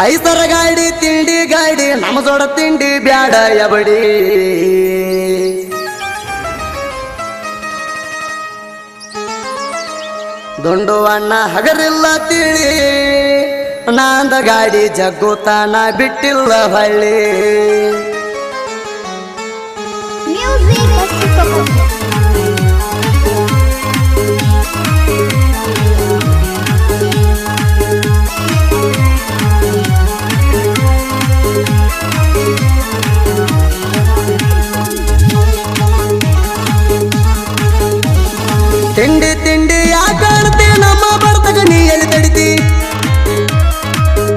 ಐಸರ ಗಾಡಿ, ತಿಂಡಿ ಗಾಡಿ ನಮ್ಮ ಜೋಡ ತಿಂಡಿ, ಬ್ಯಾಡ ಎಬಡಿ. ದುಂಡು ಅಣ್ಣ ಹಗರಿಲ್ಲ ತಿಳಿ, ನಾಂದ ಗಾಡಿ ಜಗ್ಗುತ್ತಾನ ಬಿಟ್ಟಿಲ್ಲ ಹಳ್ಳಿ. ತಿಂಡಿ ತಿಂಡಿ ಯಾಕೆ ಕಾಣ್ತಿ ನಮ್ಮ ಬರ್ತಕ ನೀ ಎಲ್ಲಿ ತಡಿತಿ?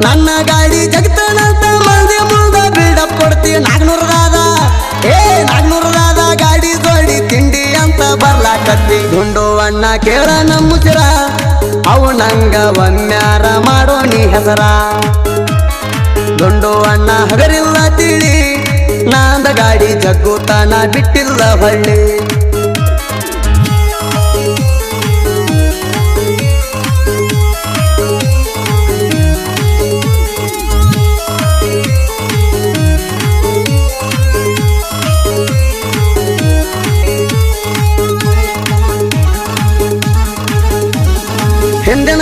ನನ್ನ ಗಾಡಿ ಜಗತ್ತನಂತ ಮಂದಿ ಮುಂದ ಬಿಲ್ಡಪ್ ಕೊಡ್ತಿ. ನಾಗ್ನೂರದಾದ ಏ ನಾಗ್ನೂರದಾದ ಗಾಡಿ ಜೋಡಿ ತಿಂಡಿ ಅಂತ ಬರ್ಲಾಕತ್ತಿ. ಗುಂಡು ಅಣ್ಣ ಕೇಳ ನಮ್ಮ ಮುಜರ ಅವು ನಂಗ ಒಮ್ಮ್ಯಾರ ಮಾಡೋ ನೀ ಹೆಸರ. ಗುಂಡು ಅಣ್ಣ ಹಗರಿಲ್ಲ ತಿಳಿ, ನಾಂದ ಗಾಡಿ ಜಗ್ಗುತ್ತಾನ ಬಿಟ್ಟಿಲ್ಲ ಹಳ್ಳಿ.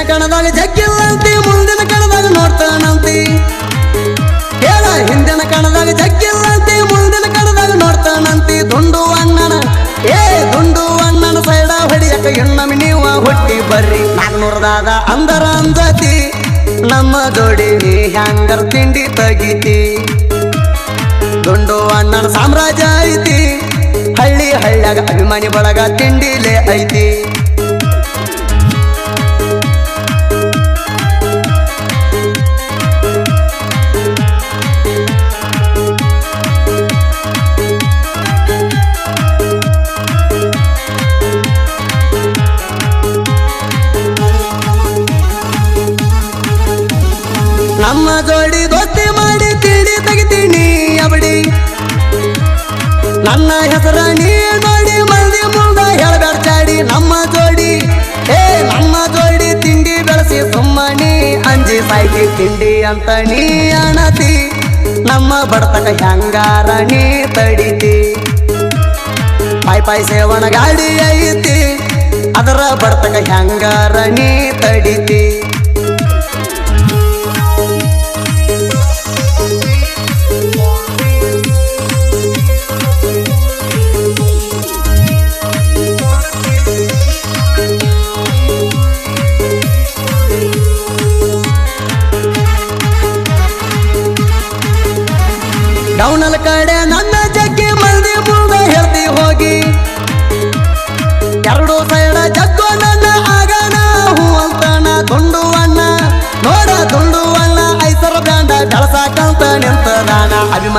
ಕಣದಾಗ ಜಗ್ಗಿಲ್ಲಂತಿ, ಮುಂದಿನ ಕಣದಾಗ ನೋಡ್ತಾನಂತಿ. ಹೇಳ, ಹಿಂದಿನ ಕಣದಾಗ ಜಗ್ಗಿಲ್ಲಂತಿ, ಮುಂದಿನ ಕಣದಾಗ ನೋಡ್ತಾನಂತಿ. ದುಂಡು ಅಣ್ಣನ, ಏ, ದುಂಡು ಅಣ್ಣನ ಸೈಡ ಹೊಡಿಯಕ ಹೆಣ್ಣಮಿ ನೀವ ಹುಟ್ಟಿ ಬರ್ರಿ. ನಾಗ್ನೂರದಾದ ಅಂದರ ಅಂದತಿ ನಮ್ಮ ಜೋಡಿ ನೀ ಹ್ಯಾಂಗರ್ ತಿಂಡಿ ತಗಿತಿ. ದುಂಡು ಅಣ್ಣನ ಸಾಮ್ರಾಜ್ಯ ಐತಿ, ಹಳ್ಳಿ ಹಳ್ಳಿಯಾಗ ಅಭಿಮಾನಿ ಬಳಗ ತಿಂಡಿಲೇ ಐತಿ. ನಮ್ಮ ಜೋಡಿ ದೋಸ್ತಿ ಮಾಡಿ ತಿಳಿ ತೆಗಿತೀನಿ ಅವಡಿ ನನ್ನ ಹೆಸರ ನೀ ನೋಡಿ ಮಂದಿ ಮುಂದ ಹೇಳ್ಬೇಡ ನಮ್ಮ ಜೋಡಿ, ಏ, ನಮ್ಮ ಜೋಡಿ ತಿಂಡಿ ಬೆಳೆಸಿ ಸುಮ್ಮನಿ ಅಂಜಿ ಸಾಯ್ತಿ ತಿಂಡಿ ಅಂತ ನೀ ಅಣತಿ. ನಮ್ಮ ಬಡತನ ಹೆಂಗಾರ ನೀ ತಡಿತಿ. ಪಾಯ್ ಪಾಯ್ ಸೇವಣ ಗಾಡಿ ಐತಿ. ಅದರ ಬಡತನ ಹೆಂಗಾರ ನೀ ತಡಿತಿ.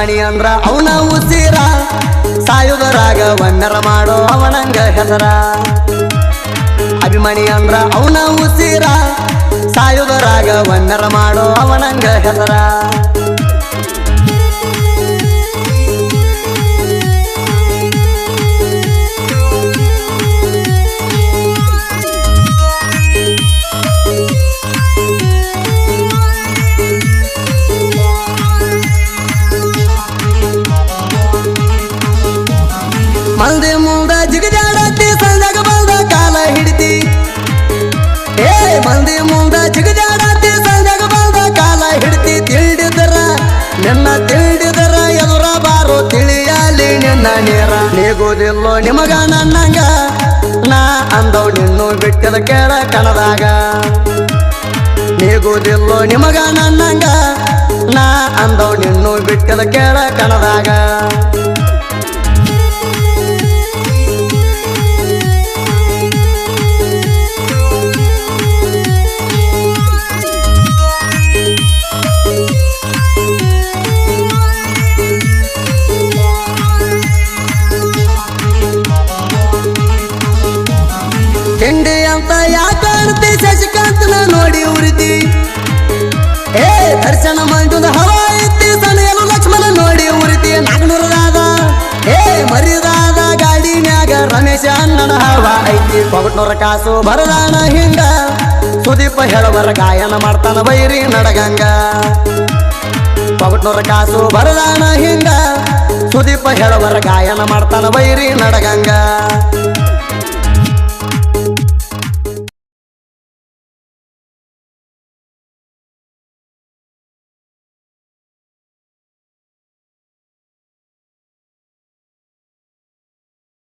ಅಭಿಮಾನಿ ಅಂದ್ರ ಅವನ ಉಸಿರ. ಸಾಯುಧರಾಗ ವನ್ನರ ಮಾಡೋ ಅವನಂಗ ಹೆಸರ. ಅಭಿಮಣಿ ಅಂದ್ರ ಅವನ ಉಸಿರ. ಸಾಯುಧರಾಗ ವನ್ನರ ಮಾಡೋ ಅವನಂಗ ಹೆಸರ. ನಿನ್ನ ನೀಗೋದಿಲ್ಲೋ ನೀಗುದಿಲ್ಲೋ ನಿಮಗ ನನ್ನಂಗ. ನಾ ಅಂದವ್ ನಿನ್ನು ಬಿಟ್ಟದ ಕೇಳ ಕಣದಾಗ. ನೀಗೋದಿಲ್ಲೋ ನಿಮಗ ನನ್ನಂಗ. ನಾ ಅಂದವ್ ನಿನ್ನು ಬಿಟ್ಟದ ಕೇಳ ಕಣದಾಗ. ತಿಂಡಿ ಅಂತ ಯಾಕೆ ಕಾಣ್ತಿ ನೋಡಿ ಉರಿತಿ. ಏ, ದರ್ಶನ ಮಂಜುದ ಹವ ಇತ್ತಿ ಲಕ್ಷ್ಮಣ ನೋಡಿ ಉರಿತಿ. ನಾಗನೂರಾದ ಏ ಮರಿದಾದ ಗಾಡಿ ಮ್ಯಾಗ ರಮೇಶ ಅಣ್ಣನ ಐತಿ. ಕೊಗಟ್ನೂರ ಕಾಸು ಬರದಾನ ಹಿಂಗ. ಸುದೀಪ ಹೇಳುವರ ಗಾಯನ ಮಾಡ್ತಾನ ಬೈರಿ ನಡಗಂಗ. ಕೊಗಟ್ನೂರ ಕಾಸು ಬರದಾನ ಹಿಂಗ. ಸುದೀಪ ಹೇಳುವರ ಗಾಯನ ಮಾಡ್ತಾನ ಬೈರಿ ನಡಗಂಗ.